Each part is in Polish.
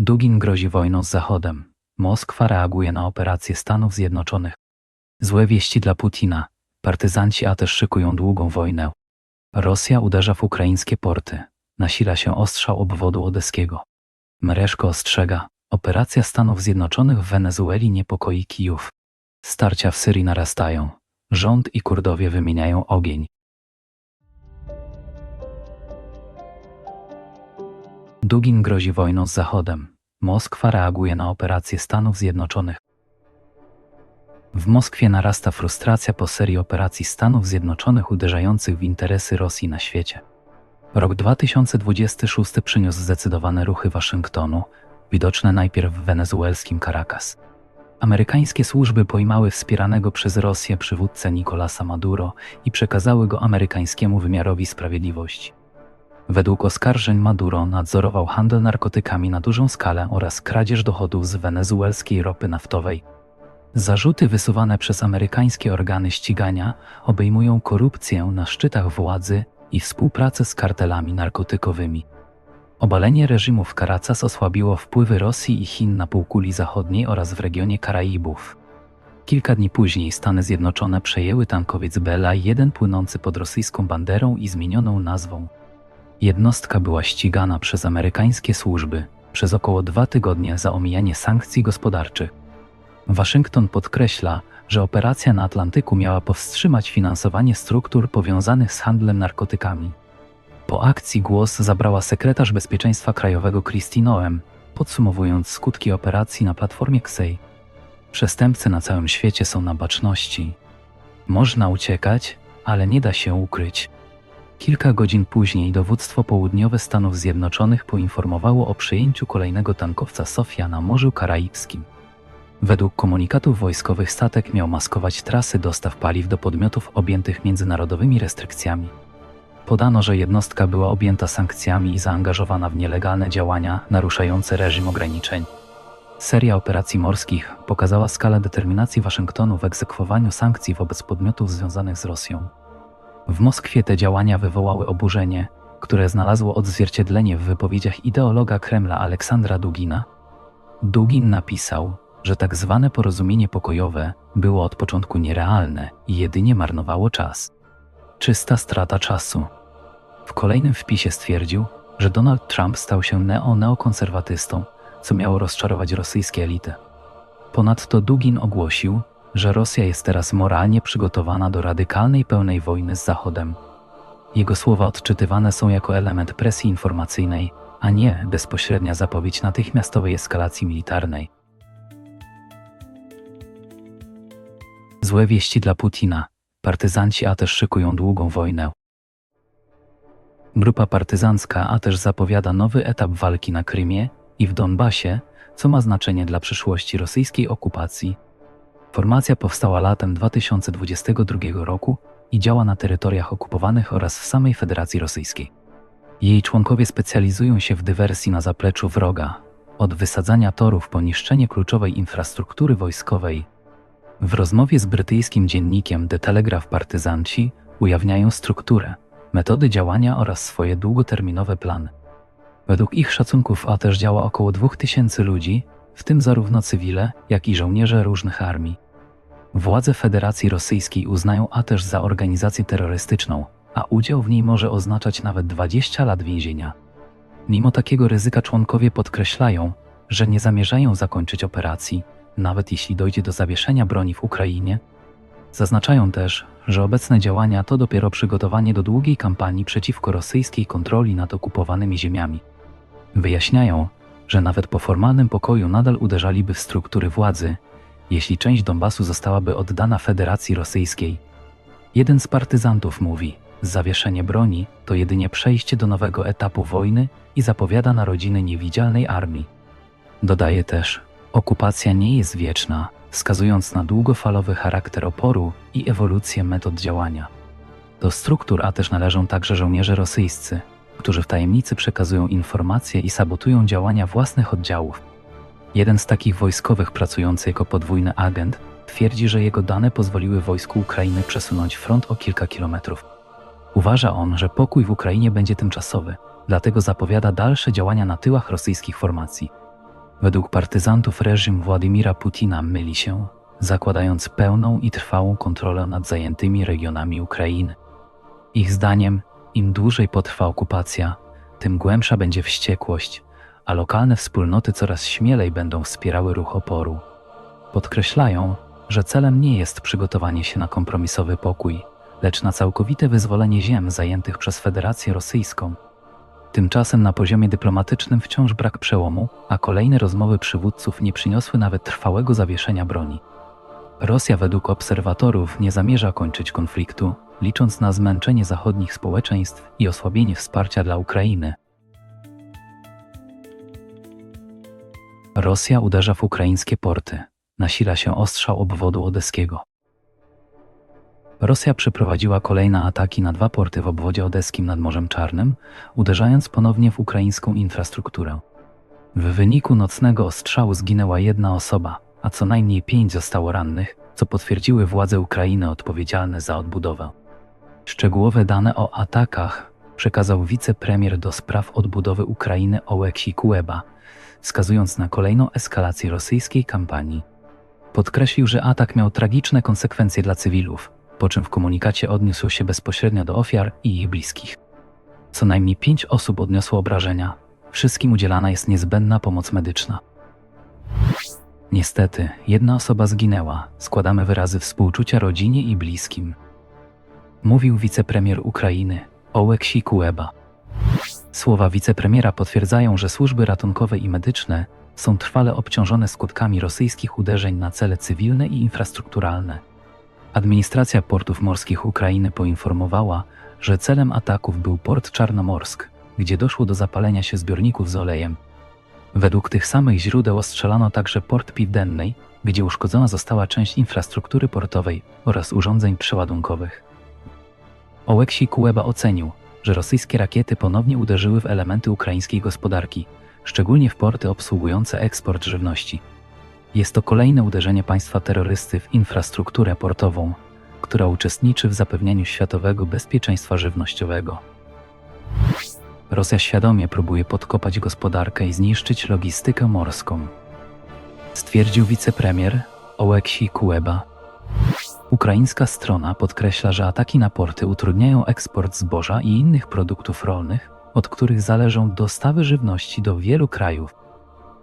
Dugin grozi wojną z Zachodem. Moskwa reaguje na operacje Stanów Zjednoczonych. Złe wieści dla Putina. Partyzanci a też szykują długą wojnę. Rosja uderza w ukraińskie porty. Nasila się ostrzał obwodu odeskiego. Mereszko ostrzega. Operacja Stanów Zjednoczonych w Wenezueli niepokoi Kijów. Starcia w Syrii narastają. Rząd i Kurdowie wymieniają ogień. Dugin grozi wojną z Zachodem. Moskwa reaguje na operacje Stanów Zjednoczonych. W Moskwie narasta frustracja po serii operacji Stanów Zjednoczonych uderzających w interesy Rosji na świecie. Rok 2026 przyniósł zdecydowane ruchy Waszyngtonu, widoczne najpierw w wenezuelskim Caracas. Amerykańskie służby pojmały wspieranego przez Rosję przywódcę Nicolasa Maduro i przekazały go amerykańskiemu wymiarowi sprawiedliwości. Według oskarżeń Maduro nadzorował handel narkotykami na dużą skalę oraz kradzież dochodów z wenezuelskiej ropy naftowej. Zarzuty wysuwane przez amerykańskie organy ścigania obejmują korupcję na szczytach władzy i współpracę z kartelami narkotykowymi. Obalenie reżimu w Caracas osłabiło wpływy Rosji i Chin na półkuli zachodniej oraz w regionie Karaibów. Kilka dni później Stany Zjednoczone przejęły tankowiec Bela 1 płynący pod rosyjską banderą i zmienioną nazwą. Jednostka była ścigana przez amerykańskie służby przez około dwa tygodnie za omijanie sankcji gospodarczych. Waszyngton podkreśla, że operacja na Atlantyku miała powstrzymać finansowanie struktur powiązanych z handlem narkotykami. Po akcji głos zabrała sekretarz bezpieczeństwa krajowego Christy Noem, podsumowując skutki operacji na platformie Ksej. Przestępcy na całym świecie są na baczności. Można uciekać, ale nie da się ukryć. Kilka godzin później dowództwo południowe Stanów Zjednoczonych poinformowało o przejęciu kolejnego tankowca Sofia na Morzu Karaibskim. Według komunikatów wojskowych statek miał maskować trasy dostaw paliw do podmiotów objętych międzynarodowymi restrykcjami. Podano, że jednostka była objęta sankcjami i zaangażowana w nielegalne działania naruszające reżim ograniczeń. Seria operacji morskich pokazała skalę determinacji Waszyngtonu w egzekwowaniu sankcji wobec podmiotów związanych z Rosją. W Moskwie te działania wywołały oburzenie, które znalazło odzwierciedlenie w wypowiedziach ideologa Kremla Aleksandra Dugina. Dugin napisał, że tak zwane porozumienie pokojowe było od początku nierealne i jedynie marnowało czas. Czysta strata czasu. W kolejnym wpisie stwierdził, że Donald Trump stał się neo-neokonserwatystą, co miało rozczarować rosyjskie elity. Ponadto Dugin ogłosił, że Rosja jest teraz moralnie przygotowana do radykalnej pełnej wojny z Zachodem. Jego słowa odczytywane są jako element presji informacyjnej, a nie bezpośrednia zapowiedź natychmiastowej eskalacji militarnej. Złe wieści dla Putina. Partyzanci a też szykują długą wojnę. Grupa partyzancka a też zapowiada nowy etap walki na Krymie i w Donbasie, co ma znaczenie dla przyszłości rosyjskiej okupacji. Formacja powstała latem 2022 roku i działa na terytoriach okupowanych oraz w samej Federacji Rosyjskiej. Jej członkowie specjalizują się w dywersji na zapleczu wroga, od wysadzania torów po niszczenie kluczowej infrastruktury wojskowej. W rozmowie z brytyjskim dziennikiem The Telegraph partyzanci ujawniają strukturę, metody działania oraz swoje długoterminowe plany. Według ich szacunków A też działa około 2000 ludzi, w tym zarówno cywile, jak i żołnierze różnych armii. Władze Federacji Rosyjskiej uznają A też za organizację terrorystyczną, a udział w niej może oznaczać nawet 20 lat więzienia. Mimo takiego ryzyka członkowie podkreślają, że nie zamierzają zakończyć operacji, nawet jeśli dojdzie do zawieszenia broni w Ukrainie. Zaznaczają też, że obecne działania to dopiero przygotowanie do długiej kampanii przeciwko rosyjskiej kontroli nad okupowanymi ziemiami. Wyjaśniają, że nawet po formalnym pokoju nadal uderzaliby w struktury władzy, jeśli część Donbasu zostałaby oddana Federacji Rosyjskiej. Jeden z partyzantów mówi: Zawieszenie broni to jedynie przejście do nowego etapu wojny i zapowiada narodziny niewidzialnej armii. Dodaje też: Okupacja nie jest wieczna, wskazując na długofalowy charakter oporu i ewolucję metod działania. Do struktur A też należą także żołnierze rosyjscy, którzy w tajemnicy przekazują informacje i sabotują działania własnych oddziałów. Jeden z takich wojskowych pracujący jako podwójny agent twierdzi, że jego dane pozwoliły wojsku Ukrainy przesunąć front o kilka kilometrów. Uważa on, że pokój w Ukrainie będzie tymczasowy, dlatego zapowiada dalsze działania na tyłach rosyjskich formacji. Według partyzantów reżim Władimira Putina myli się, zakładając pełną i trwałą kontrolę nad zajętymi regionami Ukrainy. Ich zdaniem, im dłużej potrwa okupacja, tym głębsza będzie wściekłość, a lokalne wspólnoty coraz śmielej będą wspierały ruch oporu. Podkreślają, że celem nie jest przygotowanie się na kompromisowy pokój, lecz na całkowite wyzwolenie ziem zajętych przez Federację Rosyjską. Tymczasem na poziomie dyplomatycznym wciąż brak przełomu, a kolejne rozmowy przywódców nie przyniosły nawet trwałego zawieszenia broni. Rosja według obserwatorów nie zamierza kończyć konfliktu, licząc na zmęczenie zachodnich społeczeństw i osłabienie wsparcia dla Ukrainy. Rosja uderza w ukraińskie porty. Nasila się ostrzał obwodu odeskiego. Rosja przeprowadziła kolejne ataki na dwa porty w obwodzie odeskim nad Morzem Czarnym, uderzając ponownie w ukraińską infrastrukturę. W wyniku nocnego ostrzału zginęła jedna osoba, a co najmniej pięć zostało rannych, co potwierdziły władze Ukrainy odpowiedzialne za odbudowę. Szczegółowe dane o atakach przekazał wicepremier do spraw odbudowy Ukrainy Oleksij Kueba, wskazując na kolejną eskalację rosyjskiej kampanii. Podkreślił, że atak miał tragiczne konsekwencje dla cywilów, po czym w komunikacie odniósł się bezpośrednio do ofiar i ich bliskich. Co najmniej pięć osób odniosło obrażenia. Wszystkim udzielana jest niezbędna pomoc medyczna. Niestety, jedna osoba zginęła. Składamy wyrazy współczucia rodzinie i bliskim. Mówił wicepremier Ukrainy, Oleksij Kueba. Słowa wicepremiera potwierdzają, że służby ratunkowe i medyczne są trwale obciążone skutkami rosyjskich uderzeń na cele cywilne i infrastrukturalne. Administracja portów morskich Ukrainy poinformowała, że celem ataków był port Czarnomorsk, gdzie doszło do zapalenia się zbiorników z olejem. Według tych samych źródeł ostrzelano także port Piwdennej, gdzie uszkodzona została część infrastruktury portowej oraz urządzeń przeładunkowych. Oleksij Kueba ocenił, że rosyjskie rakiety ponownie uderzyły w elementy ukraińskiej gospodarki, szczególnie w porty obsługujące eksport żywności. Jest to kolejne uderzenie państwa terrorysty w infrastrukturę portową, która uczestniczy w zapewnianiu światowego bezpieczeństwa żywnościowego. Rosja świadomie próbuje podkopać gospodarkę i zniszczyć logistykę morską, stwierdził wicepremier Oleksij Kueba. Ukraińska strona podkreśla, że ataki na porty utrudniają eksport zboża i innych produktów rolnych, od których zależą dostawy żywności do wielu krajów.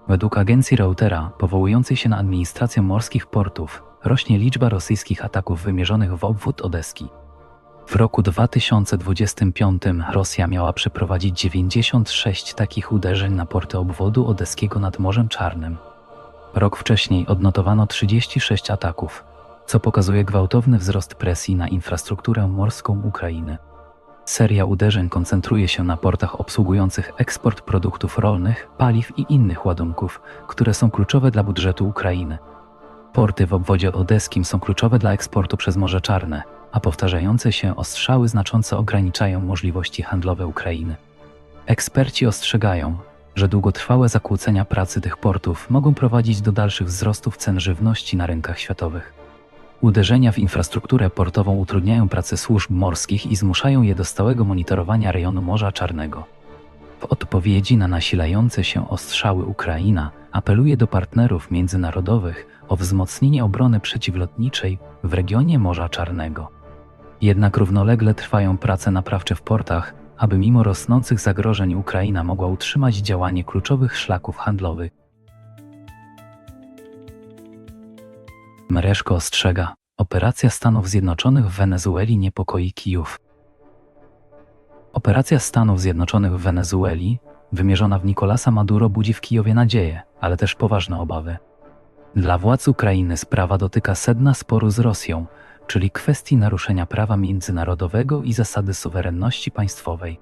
Według agencji Reutera, powołującej się na administrację morskich portów, rośnie liczba rosyjskich ataków wymierzonych w obwód odeski. W roku 2025 Rosja miała przeprowadzić 96 takich uderzeń na porty obwodu odeskiego nad Morzem Czarnym. Rok wcześniej odnotowano 36 ataków, co pokazuje gwałtowny wzrost presji na infrastrukturę morską Ukrainy. Seria uderzeń koncentruje się na portach obsługujących eksport produktów rolnych, paliw i innych ładunków, które są kluczowe dla budżetu Ukrainy. Porty w obwodzie odeskim są kluczowe dla eksportu przez Morze Czarne, a powtarzające się ostrzały znacząco ograniczają możliwości handlowe Ukrainy. Eksperci ostrzegają, że długotrwałe zakłócenia pracy tych portów mogą prowadzić do dalszych wzrostów cen żywności na rynkach światowych. Uderzenia w infrastrukturę portową utrudniają pracę służb morskich i zmuszają je do stałego monitorowania rejonu Morza Czarnego. W odpowiedzi na nasilające się ostrzały Ukraina apeluje do partnerów międzynarodowych o wzmocnienie obrony przeciwlotniczej w regionie Morza Czarnego. Jednak równolegle trwają prace naprawcze w portach, aby mimo rosnących zagrożeń Ukraina mogła utrzymać działanie kluczowych szlaków handlowych. Mereszko ostrzega, operacja Stanów Zjednoczonych w Wenezueli niepokoi Kijów. Operacja Stanów Zjednoczonych w Wenezueli, wymierzona w Nicolasa Maduro, budzi w Kijowie nadzieję, ale też poważne obawy. Dla władz Ukrainy sprawa dotyka sedna sporu z Rosją, czyli kwestii naruszenia prawa międzynarodowego i zasady suwerenności państwowej.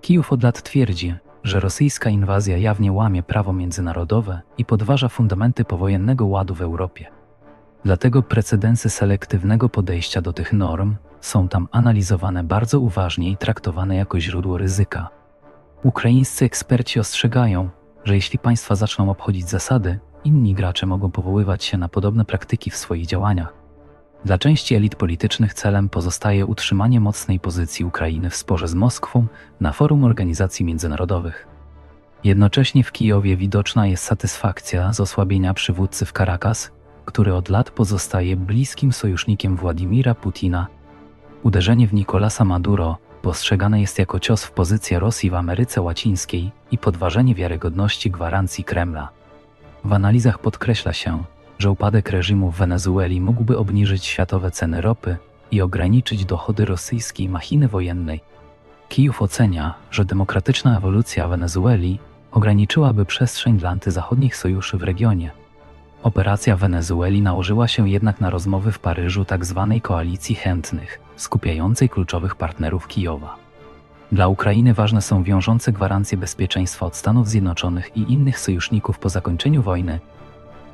Kijów od lat twierdzi, że rosyjska inwazja jawnie łamie prawo międzynarodowe i podważa fundamenty powojennego ładu w Europie. Dlatego precedensy selektywnego podejścia do tych norm są tam analizowane bardzo uważnie i traktowane jako źródło ryzyka. Ukraińscy eksperci ostrzegają, że jeśli państwa zaczną obchodzić zasady, inni gracze mogą powoływać się na podobne praktyki w swoich działaniach. Dla części elit politycznych celem pozostaje utrzymanie mocnej pozycji Ukrainy w sporze z Moskwą na forum organizacji międzynarodowych. Jednocześnie w Kijowie widoczna jest satysfakcja z osłabienia przywódcy w Caracas, który od lat pozostaje bliskim sojusznikiem Władimira Putina. Uderzenie w Nicolasa Maduro postrzegane jest jako cios w pozycję Rosji w Ameryce Łacińskiej i podważenie wiarygodności gwarancji Kremla. W analizach podkreśla się, że upadek reżimu w Wenezueli mógłby obniżyć światowe ceny ropy i ograniczyć dochody rosyjskiej machiny wojennej. Kijów ocenia, że demokratyczna ewolucja Wenezueli ograniczyłaby przestrzeń dla antyzachodnich sojuszy w regionie. Operacja Wenezueli nałożyła się jednak na rozmowy w Paryżu tzw. koalicji chętnych, skupiającej kluczowych partnerów Kijowa. Dla Ukrainy ważne są wiążące gwarancje bezpieczeństwa od Stanów Zjednoczonych i innych sojuszników po zakończeniu wojny.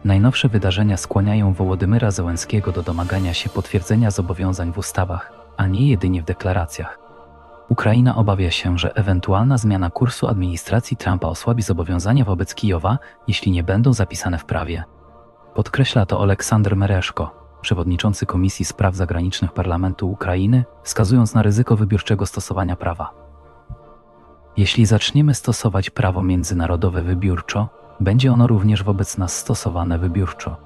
Najnowsze wydarzenia skłaniają Wołodymyra Zełenskiego do domagania się potwierdzenia zobowiązań w ustawach, a nie jedynie w deklaracjach. Ukraina obawia się, że ewentualna zmiana kursu administracji Trumpa osłabi zobowiązania wobec Kijowa, jeśli nie będą zapisane w prawie. Podkreśla to Oleksander Mereszko, przewodniczący Komisji Spraw Zagranicznych Parlamentu Ukrainy, wskazując na ryzyko wybiórczego stosowania prawa. Jeśli zaczniemy stosować prawo międzynarodowe wybiórczo, będzie ono również wobec nas stosowane wybiórczo.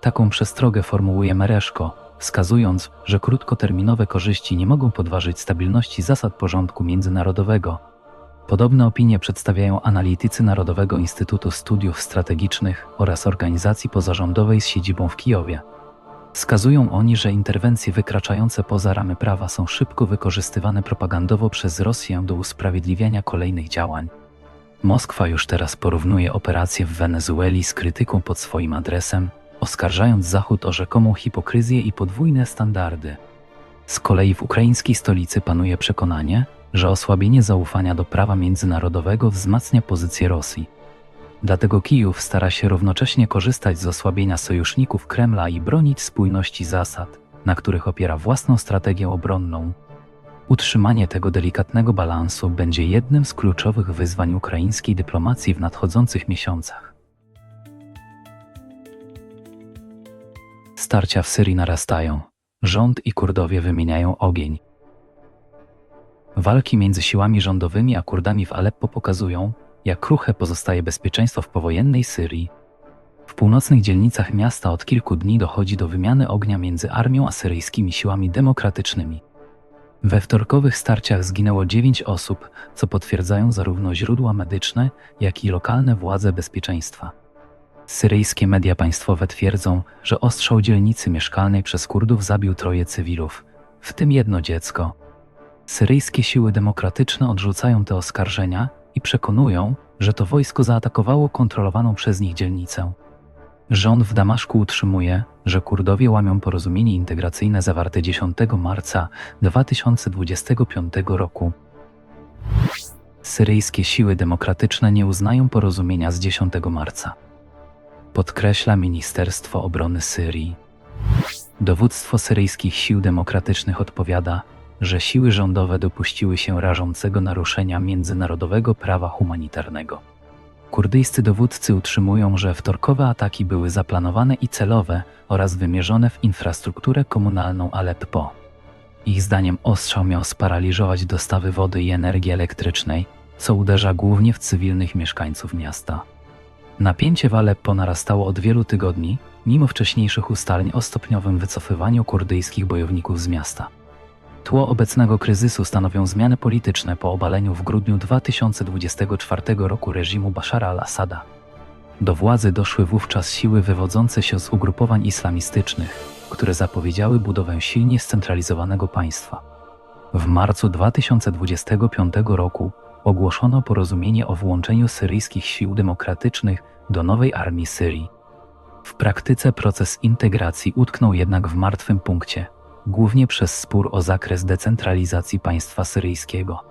Taką przestrogę formułuje Mereszko, wskazując, że krótkoterminowe korzyści nie mogą podważyć stabilności zasad porządku międzynarodowego. Podobne opinie przedstawiają analitycy Narodowego Instytutu Studiów Strategicznych oraz organizacji pozarządowej z siedzibą w Kijowie. Wskazują oni, że interwencje wykraczające poza ramy prawa są szybko wykorzystywane propagandowo przez Rosję do usprawiedliwiania kolejnych działań. Moskwa już teraz porównuje operacje w Wenezueli z krytyką pod swoim adresem, oskarżając Zachód o rzekomą hipokryzję i podwójne standardy. Z kolei w ukraińskiej stolicy panuje przekonanie, że osłabienie zaufania do prawa międzynarodowego wzmacnia pozycję Rosji. Dlatego Kijów stara się równocześnie korzystać z osłabienia sojuszników Kremla i bronić spójności zasad, na których opiera własną strategię obronną. Utrzymanie tego delikatnego balansu będzie jednym z kluczowych wyzwań ukraińskiej dyplomacji w nadchodzących miesiącach. Starcia w Syrii narastają. Rząd i Kurdowie wymieniają ogień. Walki między siłami rządowymi a Kurdami w Aleppo pokazują, jak kruche pozostaje bezpieczeństwo w powojennej Syrii. W północnych dzielnicach miasta od kilku dni dochodzi do wymiany ognia między armią a syryjskimi siłami demokratycznymi. We wtorkowych starciach zginęło dziewięć osób, co potwierdzają zarówno źródła medyczne, jak i lokalne władze bezpieczeństwa. Syryjskie media państwowe twierdzą, że ostrzał dzielnicy mieszkalnej przez Kurdów zabił troje cywilów, w tym jedno dziecko. Syryjskie siły demokratyczne odrzucają te oskarżenia i przekonują, że to wojsko zaatakowało kontrolowaną przez nich dzielnicę. Rząd w Damaszku utrzymuje, że Kurdowie łamią porozumienie integracyjne zawarte 10 marca 2025 roku. Syryjskie siły demokratyczne nie uznają porozumienia z 10 marca. Podkreśla Ministerstwo Obrony Syrii. Dowództwo syryjskich sił demokratycznych odpowiada, że siły rządowe dopuściły się rażącego naruszenia międzynarodowego prawa humanitarnego. Kurdyjscy dowódcy utrzymują, że wtorkowe ataki były zaplanowane i celowe oraz wymierzone w infrastrukturę komunalną Aleppo. Ich zdaniem ostrzał miał sparaliżować dostawy wody i energii elektrycznej, co uderza głównie w cywilnych mieszkańców miasta. Napięcie w Aleppo narastało od wielu tygodni, mimo wcześniejszych ustaleń o stopniowym wycofywaniu kurdyjskich bojowników z miasta. Tło obecnego kryzysu stanowią zmiany polityczne po obaleniu w grudniu 2024 roku reżimu Bashara al-Assada. Do władzy doszły wówczas siły wywodzące się z ugrupowań islamistycznych, które zapowiedziały budowę silnie scentralizowanego państwa. W marcu 2025 roku ogłoszono porozumienie o włączeniu syryjskich sił demokratycznych do nowej armii Syrii. W praktyce proces integracji utknął jednak w martwym punkcie, głównie przez spór o zakres decentralizacji państwa syryjskiego.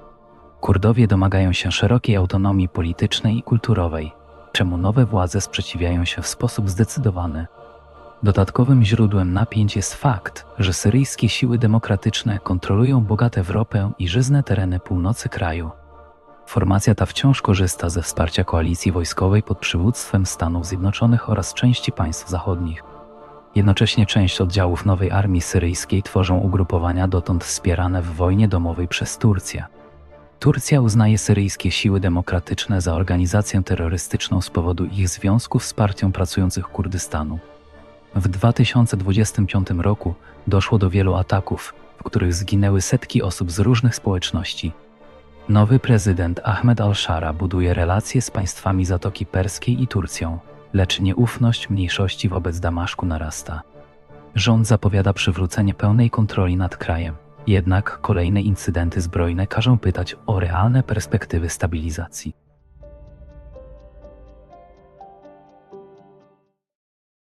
Kurdowie domagają się szerokiej autonomii politycznej i kulturowej, czemu nowe władze sprzeciwiają się w sposób zdecydowany. Dodatkowym źródłem napięć jest fakt, że syryjskie siły demokratyczne kontrolują bogate Europę i żyzne tereny północy kraju. Formacja ta wciąż korzysta ze wsparcia koalicji wojskowej pod przywództwem Stanów Zjednoczonych oraz części państw zachodnich. Jednocześnie część oddziałów nowej armii syryjskiej tworzą ugrupowania dotąd wspierane w wojnie domowej przez Turcję. Turcja uznaje syryjskie siły demokratyczne za organizację terrorystyczną z powodu ich związków z partią pracujących Kurdystanu. W 2025 roku doszło do wielu ataków, w których zginęły setki osób z różnych społeczności. Nowy prezydent Ahmed al-Shara buduje relacje z państwami Zatoki Perskiej i Turcją, lecz nieufność mniejszości wobec Damaszku narasta. Rząd zapowiada przywrócenie pełnej kontroli nad krajem, jednak kolejne incydenty zbrojne każą pytać o realne perspektywy stabilizacji.